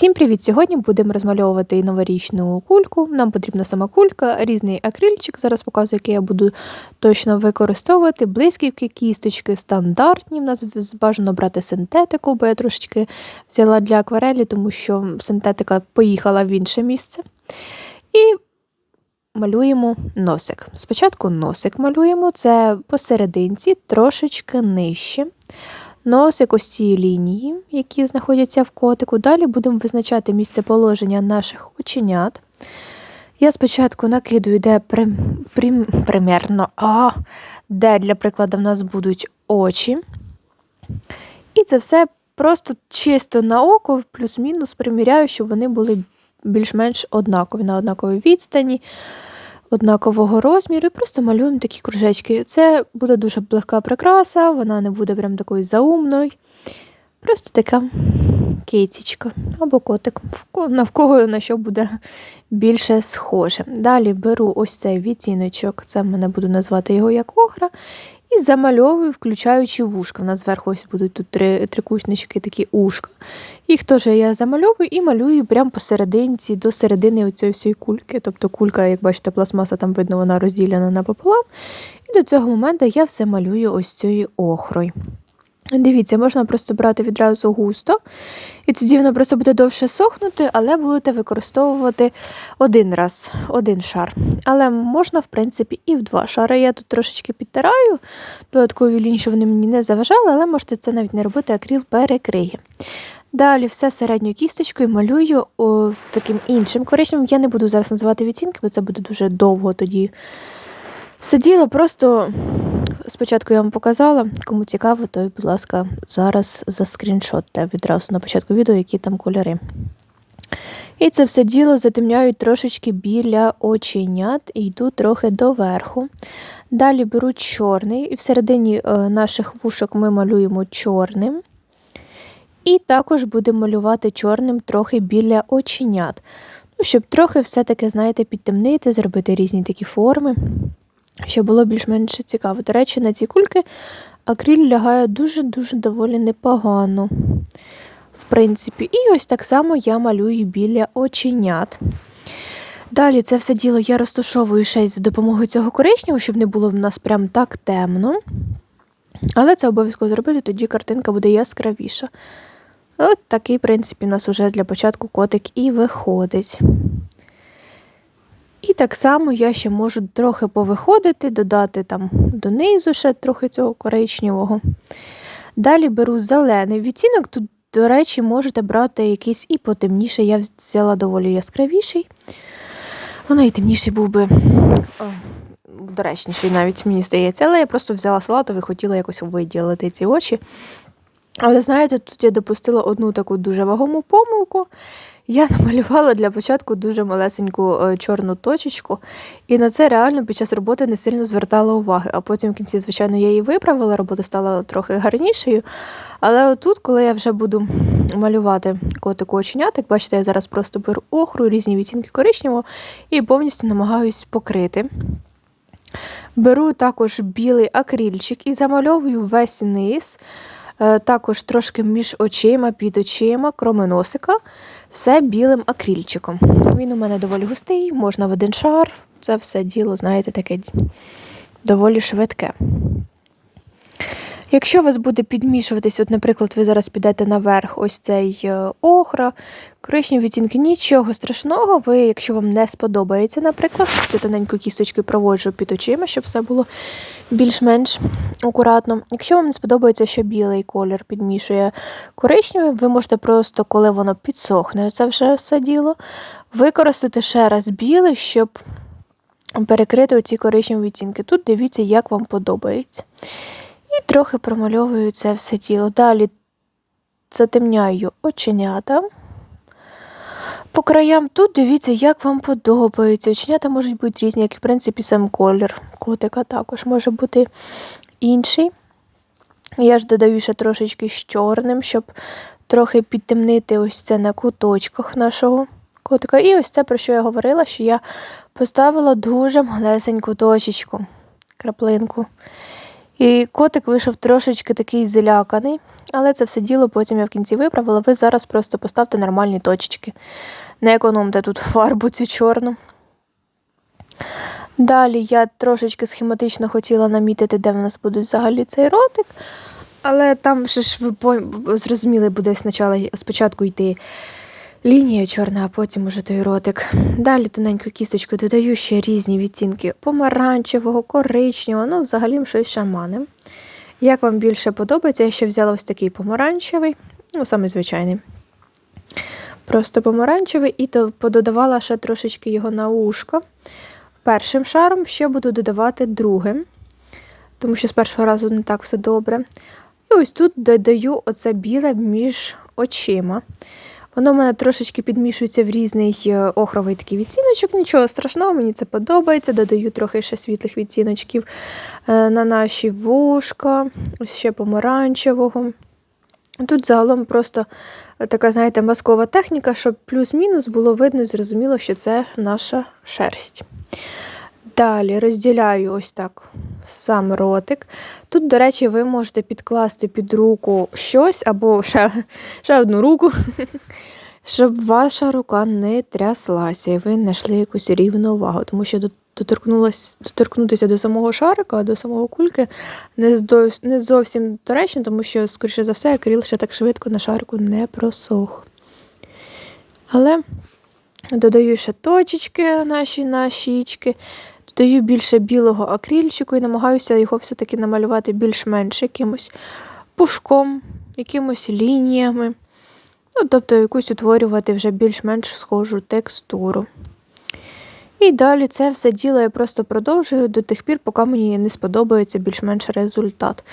Всім привіт! Сьогодні будемо розмальовувати новорічну кульку. Нам потрібна сама кулька, різний акрильчик. Зараз показую, який я буду точно використовувати. Блисківки, кісточки стандартні. У нас бажано брати синтетику, бо я трошечки взяла для акварелі, тому що синтетика поїхала в інше місце. І малюємо носик. Спочатку носик малюємо, це посерединці, трошечки нижче носик ось цієї лінії, які знаходяться в котику. Далі будемо визначати місце положення наших оченят. Я спочатку накидую, де прим, прим, примерно, а, де, для прикладу, в нас будуть очі. І це все просто чисто на око, плюс-мінус приміряю, щоб вони були більш-менш однакові на однаковій відстані однакового розміру і просто малюємо такі кружечки. Це буде дуже легка прикраса, вона не буде прям такою заумною. Просто така кицічка або котик, навколо на що буде більше схоже. Далі беру ось цей відтіночок, це мене буду назвати його як охра, і замальовую, включаючи вушка. У нас зверху ось будуть тут три трикутнички, такі ушка. Їх теж я замальовую і малюю прямо посерединці до середини оцієї всієї кульки. Тобто кулька, як бачите, пластмаса там видно, вона розділена напополам. І до цього моменту я все малюю ось цією охрою. Дивіться, можна просто брати відразу густо, і тоді воно просто буде довше сохнути, але будете використовувати один раз, один шар. Але можна, в принципі, і в два шари. Я тут трошечки підтираю, додаткові лінії, щоб вони мені не заважали, але можете це навіть не робити, акріл перекриє. Далі все середньою кісточкою малюю о, таким іншим коричневим. Я не буду зараз називати відтінки, бо це буде дуже довго тоді. Сиділа, просто спочатку я вам показала. Кому цікаво, то, будь ласка, зараз заскріншотте відразу на початку відео, які там кольори. І це все діло затемняю трошечки біля оченят і йду трохи доверху. Далі беру чорний, і всередині е, наших вушок ми малюємо чорним. І також будемо малювати чорним трохи біля оченят. Ну, Щоб трохи все-таки, знаєте, підтемнити, зробити різні такі форми щоб було більш-менш цікаво. До речі, на ці кульки акриль лягає дуже-дуже доволі непогано. В принципі, і ось так само я малюю біля оченят. Далі це все діло я розташовую ще й за допомогою цього коричневого, щоб не було в нас прям так темно. Але це обов'язково зробити, тоді картинка буде яскравіша. От такий, в принципі, у нас вже для початку котик і виходить. Так само я ще можу трохи повиходити, додати там донизу ще трохи цього коричневого. Далі беру зелений відтінок. Тут, до речі, можете брати якийсь і потемніший. Я взяла доволі яскравіший. Воно і темніший був би доречніший, навіть мені здається. Але я просто взяла салатовий, хотіла якось виділити ці очі. Але знаєте, тут я допустила одну таку дуже вагому помилку. Я намалювала для початку дуже малесеньку е, чорну точечку, і на це реально під час роботи не сильно звертала уваги. А потім в кінці, звичайно, я її виправила, робота стала трохи гарнішою. Але отут, коли я вже буду малювати котику оченятик, бачите, я зараз просто беру охру, різні відтінки коричневого і повністю намагаюсь покрити. Беру також білий акрильчик і замальовую весь низ. Е, також трошки між очима, під очима, кроме носика, все білим акрильчиком. Він у мене доволі густий, можна в один шар. Це все діло, знаєте, таке доволі швидке. Якщо у вас буде підмішуватись, от, наприклад, ви зараз підете наверх ось цей е, охра, коричневі відтінки, нічого страшного, ви, якщо вам не сподобається, наприклад, цю тоненьку кісточку проводжу під очима, щоб все було більш-менш акуратно. Якщо вам не сподобається, що білий колір підмішує коричневий, ви можете просто, коли воно підсохне, це вже все діло, використати ще раз білий, щоб перекрити оці коричневі відтінки. Тут дивіться, як вам подобається. І трохи промальовую це все тіло. Далі затемняю оченята. По краям тут дивіться, як вам подобається. Оченята можуть бути різні, як і в принципі сам колір. Котика також може бути інший. Я ж додаю ще трошечки з чорним, щоб трохи підтемнити ось це на куточках нашого котика. І ось це, про що я говорила, що я поставила дуже малесеньку точечку, краплинку. І котик вийшов трошечки такий заляканий, але це все діло потім я в кінці виправила. Ви зараз просто поставте нормальні точечки. Не економте тут фарбу цю чорну. Далі я трошечки схематично хотіла намітити, де в нас буде взагалі цей ротик. Але там ще ж ви зрозуміли, буде спочатку йти лінія чорна, а потім уже той ротик. Далі тоненьку кісточку додаю ще різні відтінки помаранчевого, коричневого, ну взагалі щось шамане. Як вам більше подобається, я ще взяла ось такий помаранчевий, ну самий звичайний. Просто помаранчевий, і то пододавала ще трошечки його на ушко. Першим шаром ще буду додавати другим, тому що з першого разу не так все добре. І ось тут додаю оце біле між очима. Воно в мене трошечки підмішується в різний е, охровий такий відтіночок. Нічого страшного, мені це подобається. Додаю трохи ще світлих відтіночків е, на наші вушка, ще помаранчевого. Тут загалом просто така, знаєте, маскова техніка, щоб плюс-мінус було видно і зрозуміло, що це наша шерсть. Далі розділяю ось так сам ротик. Тут, до речі, ви можете підкласти під руку щось або ще, ще одну руку, щоб ваша рука не тряслася і ви знайшли якусь рівновагу, тому що доторкнутися до самого шарика, до самого кульки не, зовсім доречно, тому що, скоріше за все, акрил ще так швидко на шарику не просох. Але додаю ще точечки наші на щічки, додаю більше білого акрильчику і намагаюся його все-таки намалювати більш-менш якимось пушком, якимось лініями. Ну, тобто якусь утворювати вже більш-менш схожу текстуру. І далі це все діло я просто продовжую до тих пір, поки мені не сподобається більш-менш результат.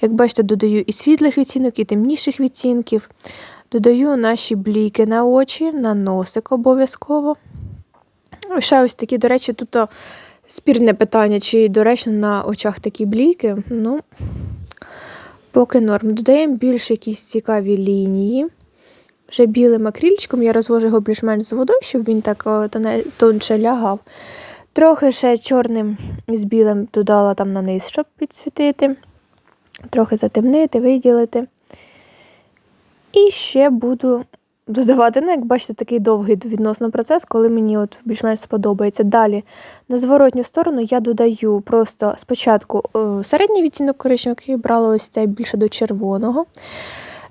Як бачите, додаю і світлих відтінок, і темніших відтінків. Додаю наші бліки на очі, на носик обов'язково. Ще ось такі, до речі, тут спірне питання, чи доречно на очах такі бліки. Ну, поки норм. Додаємо більш якісь цікаві лінії. Вже білим акрильчиком я розвожу його більш-менш з водою, щоб він так тонше лягав. Трохи ще чорним з білим додала там на низ, щоб підсвітити, трохи затемнити, виділити. І ще буду додавати, ну, як бачите, такий довгий відносно процес, коли мені от більш-менш сподобається. Далі на зворотню сторону я додаю просто спочатку е, середній відтінок коричневого, який брала ось цей більше до червоного.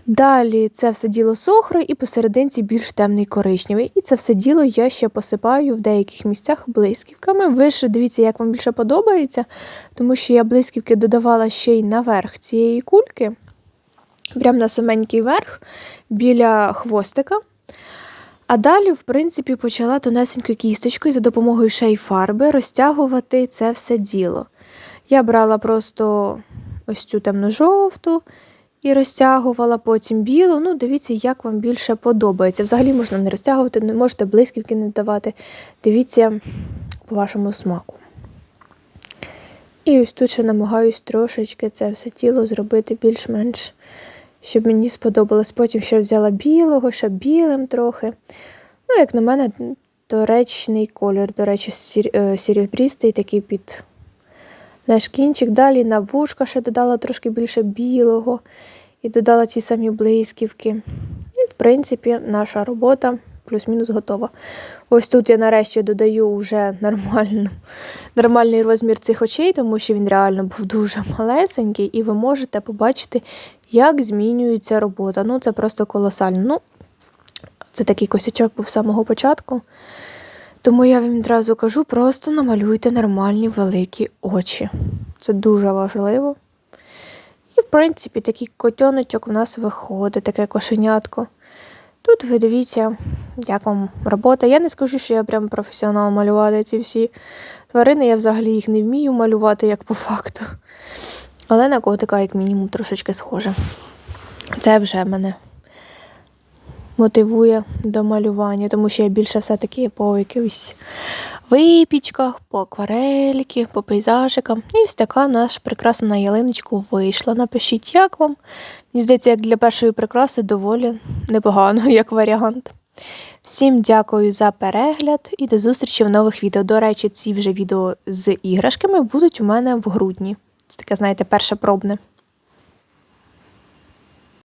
Далі це все діло з і посерединці більш темний коричневий. І це все діло я ще посипаю в деяких місцях блисківками. Ви ж дивіться, як вам більше подобається, тому що я блисківки додавала ще й наверх цієї кульки, прямо на саменький верх, біля хвостика. А далі, в принципі, почала тонесенькою кісточкою за допомогою ще й фарби розтягувати це все діло. Я брала просто ось цю темно-жовту і розтягувала потім білу. Ну, дивіться, як вам більше подобається. Взагалі можна не розтягувати, не можете блисківки не давати. Дивіться по вашому смаку. І ось тут ще намагаюсь трошечки це все тіло зробити більш-менш, щоб мені сподобалось. Потім ще взяла білого, ще білим трохи. Ну, як на мене, доречний колір, до речі, е, сірібрістий такий під наш кінчик. Далі на вушка ще додала трошки більше білого і додала ті самі блисківки. І, в принципі, наша робота плюс-мінус готова. Ось тут я нарешті додаю вже нормальну, нормальний розмір цих очей, тому що він реально був дуже малесенький, і ви можете побачити, як змінюється робота. Ну, це просто колосально. Ну, це такий косячок був з самого початку. Тому я вам відразу кажу, просто намалюйте нормальні великі очі. Це дуже важливо. І, в принципі, такий котеночок у нас виходить, таке кошенятко. Тут ви дивіться, як вам робота. Я не скажу, що я прям професіонал малювати ці всі тварини. Я взагалі їх не вмію малювати, як по факту. Але на котика, як мінімум, трошечки схоже. Це вже мене мотивує до малювання, тому що я більше все-таки по якихось випічках, по акварельки, по пейзажикам. І ось така наш прикраса на ялиночку вийшла. Напишіть, як вам. Мені здається, як для першої прикраси доволі непогано, як варіант. Всім дякую за перегляд і до зустрічі в нових відео. До речі, ці вже відео з іграшками будуть у мене в грудні. Це таке, знаєте, перше пробне.